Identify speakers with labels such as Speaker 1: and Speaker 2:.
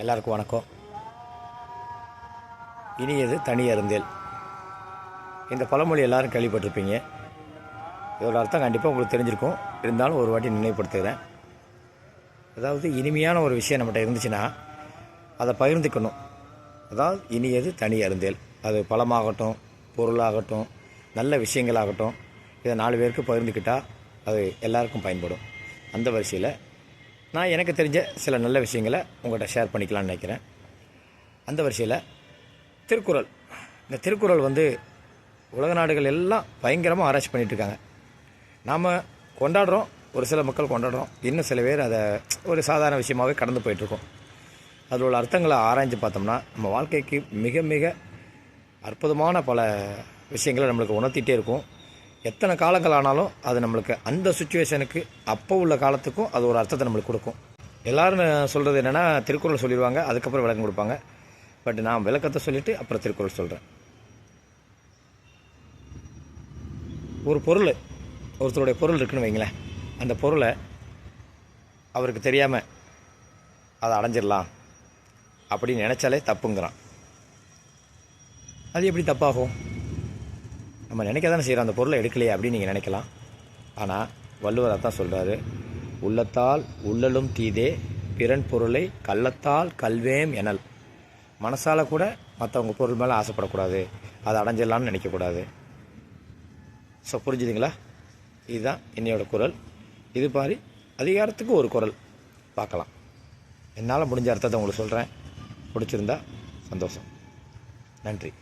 Speaker 1: எல்லாருக்கும் வணக்கம். இனியது தனி அருந்தேல்? இந்த பழமொழி எல்லாரும் கேள்விப்பட்டிருப்பீங்க. இதோட அர்த்தம் கண்டிப்பாக உங்களுக்கு தெரிஞ்சிருக்கும். இருந்தாலும் ஒரு வாட்டி நினைவுபடுத்துகிறேன். அதாவது இனிமையான ஒரு விஷயம் நம்மகிட்ட இருந்துச்சுன்னா அதை பகிர்ந்துக்கணும். அதாவது இனியது தனி அருந்தேல்? அது பழமாகட்டும் பொருளாகட்டும் நல்ல விஷயங்களாகட்டும் இதை நாலு பேருக்கு பகிர்ந்துக்கிட்டால் அது எல்லாருக்கும் பயன்படும். அந்த வரிசையில் நான் எனக்கு தெரிஞ்ச சில நல்ல விஷயங்களை உங்கள்கிட்ட ஷேர் பண்ணிக்கலாம்னு நினைக்கிறேன். அந்த வரிசையில் திருக்குறள். இந்த திருக்குறள் வந்து உலக நாடுகள் எல்லாம் பயங்கரமாக ஆராய்ச்சி பண்ணிட்டு இருக்காங்க. நாம் கொண்டாடுறோம் ஒரு சில மக்கள் கொண்டாடுறோம். இன்னும் சில பேர் அதை ஒரு சாதாரண விஷயமாகவே கடந்து போயிட்டுருக்கோம் அதில் உள்ள அர்த்தங்களை ஆராய்ஞ்சு பார்த்தோம்னா நம்ம வாழ்க்கைக்கு மிக மிக அற்புதமான பல விஷயங்களை நம்மளுக்கு உணர்த்திட்டே இருக்கும். எத்தனை காலங்கள் ஆனாலும் அது நம்மளுக்கு அந்த சுச்சுவேஷனுக்கு அப்போ உள்ள காலத்துக்கும் அது ஒரு அர்த்தத்தை நம்மளுக்கு கொடுக்கும். எல்லாரும் சொல்கிறது என்னென்னா திருக்குறள் சொல்லிடுவாங்க அதுக்கப்புறம் விளக்கம் கொடுப்பாங்க. பட் நான் விளக்கத்தை சொல்லிவிட்டு அப்புறம் திருக்குறள் சொல்கிறேன் ஒரு பொருள் ஒருத்தருடைய பொருள் இருக்குன்னு வைங்களேன். அந்த பொருளை அவருக்கு தெரியாமல் அதை அடைஞ்சிடலாம் அப்படின்னு நினச்சாலே தப்புங்கிறான். அது எப்படி தப்பாகும்? நம்ம நினைக்க தானே செய்கிறோம் அந்த பொருளை எடுக்கலையே அப்படின்னு நீங்கள் நினைக்கலாம். ஆனால் வள்ளுவர் தான் சொல்கிறாரு உள்ளத்தால் உள்ளலும் தீதே பிறன் பொருளை கள்ளத்தால் கல்வேம் எனல். மனசால் கூட மற்றவங்க பொருள் மேலே ஆசைப்படக்கூடாது. அதை அடைஞ்சிடலாம்னு நினைக்கக்கூடாது. ஸோ புரிஞ்சுதுங்களா? இதுதான் என்னையோட குரல். இது மாதிரி அதிகாரத்துக்கு ஒரு குரல். பார்க்கலாம். என்னால் முடிஞ்ச அர்த்தத்தை உங்களுக்கு சொல்கிறேன் பிடிச்சிருந்தா சந்தோஷம். நன்றி.